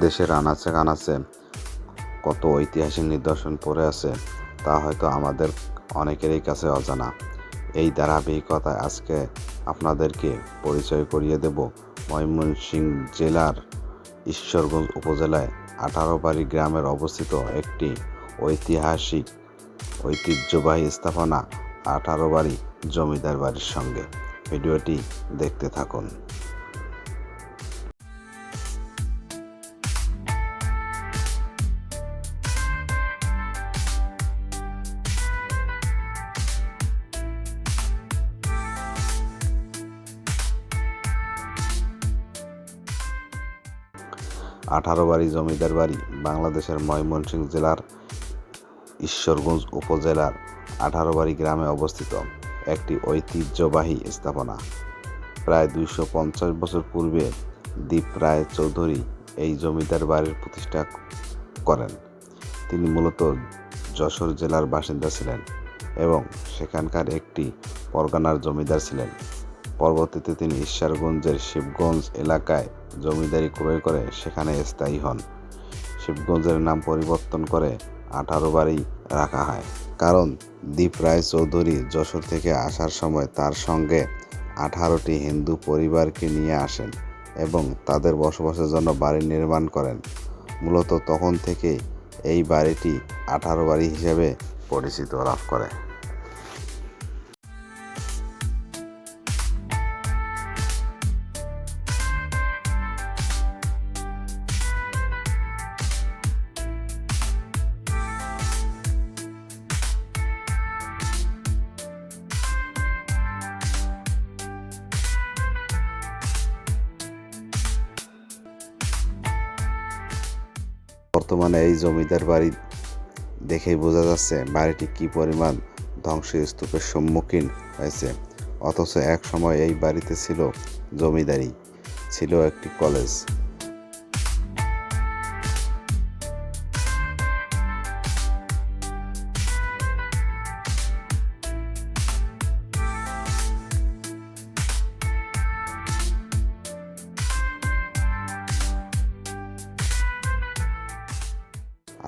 দেশের আনাচে কানাচে কত ঐতিহাসিক নিদর্শন পড়ে আছে, তা হয়তো আমাদের অনেকেরই কাছে অজানা। এই ধারাবাহিকতায় আজকে আপনাদেরকে পরিচয় করিয়ে দেব ময়মনসিংহ জেলার ঈশ্বরগঞ্জ উপজেলায় আঠারোবাড়ি গ্রামের অবস্থিত একটি ঐতিহাসিক ঐতিহ্যবাহী স্থাপনা আঠারোবাড়ি জমিদার বাড়ির সঙ্গে। ভিডিওটি দেখতে থাকুন। আঠারো বাড়ি জমিদার বাড়ি বাংলাদেশের ময়মনসিংহ জেলার ঈশ্বরগঞ্জ উপজেলার আঠারো বাড়ি গ্রামে অবস্থিত একটি ঐতিহ্যবাহী স্থাপনা। প্রায় দুইশো পঞ্চাশ বছর পূর্বে দীপ রায় চৌধুরী এই জমিদার বাড়ির প্রতিষ্ঠা করেন। তিনি মূলত যশোর জেলার বাসিন্দা ছিলেন এবং সেখানকার একটি পরগনার জমিদার ছিলেন। পরবর্তীতে তিনি ঈশ্বরগঞ্জের শিবগঞ্জ এলাকায় জমিদারি ক্রয় করে সেখানে স্থায়ী হন। শিবগঞ্জের নাম পরিবর্তন করে আঠারো বাড়ি রাখা হয়। কারণ দীপ রায় চৌধুরী যশোর থেকে আসার সময় তার সঙ্গে আঠারোটি হিন্দু পরিবারকে নিয়ে আসেন এবং তাদের বসবাসের জন্য বাড়ি নির্মাণ করেন। মূলত তখন থেকে এই বাড়িটি আঠারো বাড়ি হিসেবে পরিচিত লাভ করে। বর্তমানে এই জমিদার বাড়ি দেখেই বোঝা যাচ্ছে বাড়িটি কি পরিমাণ ধ্বংসস্তূপের সম্মুখীন হয়েছে। অথচ এক সময় এই বাড়িতে ছিল জমিদারি, ছিল একটি কলেজ।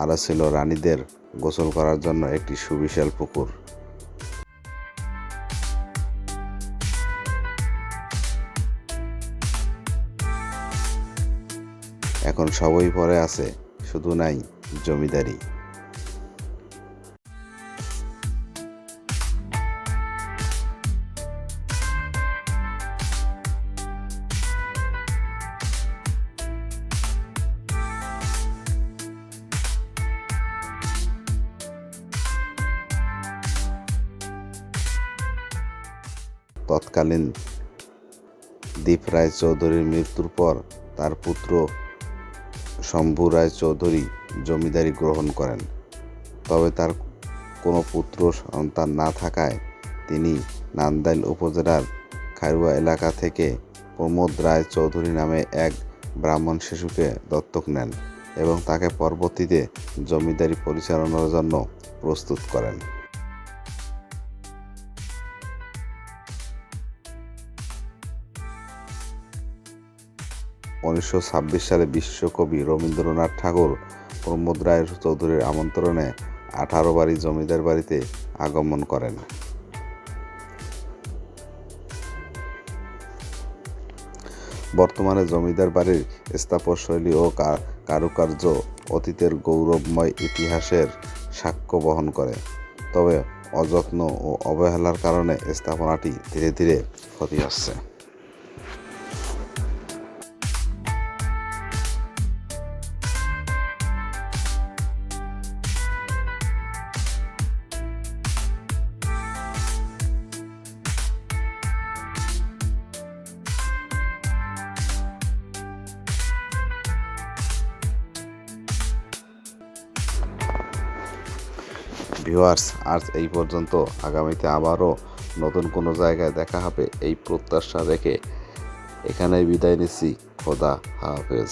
আরও ছিল রানীদের গোসল করার জন্য একটি সুবিশাল পুকুর। এখন সবই পরে আছে, শুধু নাই জমিদারি। তৎকালীন দীপ রায় চৌধুরীর মৃত্যুর পর তার পুত্র শম্ভু রায় চৌধুরী জমিদারি গ্রহণ করেন। তবে তার কোনো পুত্র সন্তান না থাকায় তিনি নান্দাইল উপজেলার খারুয়া এলাকা থেকে প্রমোদ রায় চৌধুরী নামে এক ব্রাহ্মণ শিশুকে দত্তক নেন এবং তাকে পরবর্তীতে জমিদারি পরিচালনার জন্য প্রস্তুত করেন। উনিশশো ছাব্বিশ সালে বিশ্বকবি রবীন্দ্রনাথ ঠাকুর প্রমোদ রায় চৌধুরীর আমন্ত্রণে আঠারো বাড়ি জমিদার বাড়িতে আগমন করেন। বর্তমানে জমিদার বাড়ির স্থাপত্যশৈলী ও কারুকার্য অতীতের গৌরবময় ইতিহাসের সাক্ষ্য বহন করে। তবে অযত্ন ও অবহেলার কারণে স্থাপনাটি ধীরে ধীরে ক্ষতি হচ্ছে। ভিউয়ার্স আজ এই পর্যন্ত আগামীতে আবারও নতুন কোনো জায়গায় দেখা হবে এই প্রত্যাশা রেখে। এখানেই বিদায় নিচ্ছি। খোদা হাফেজ।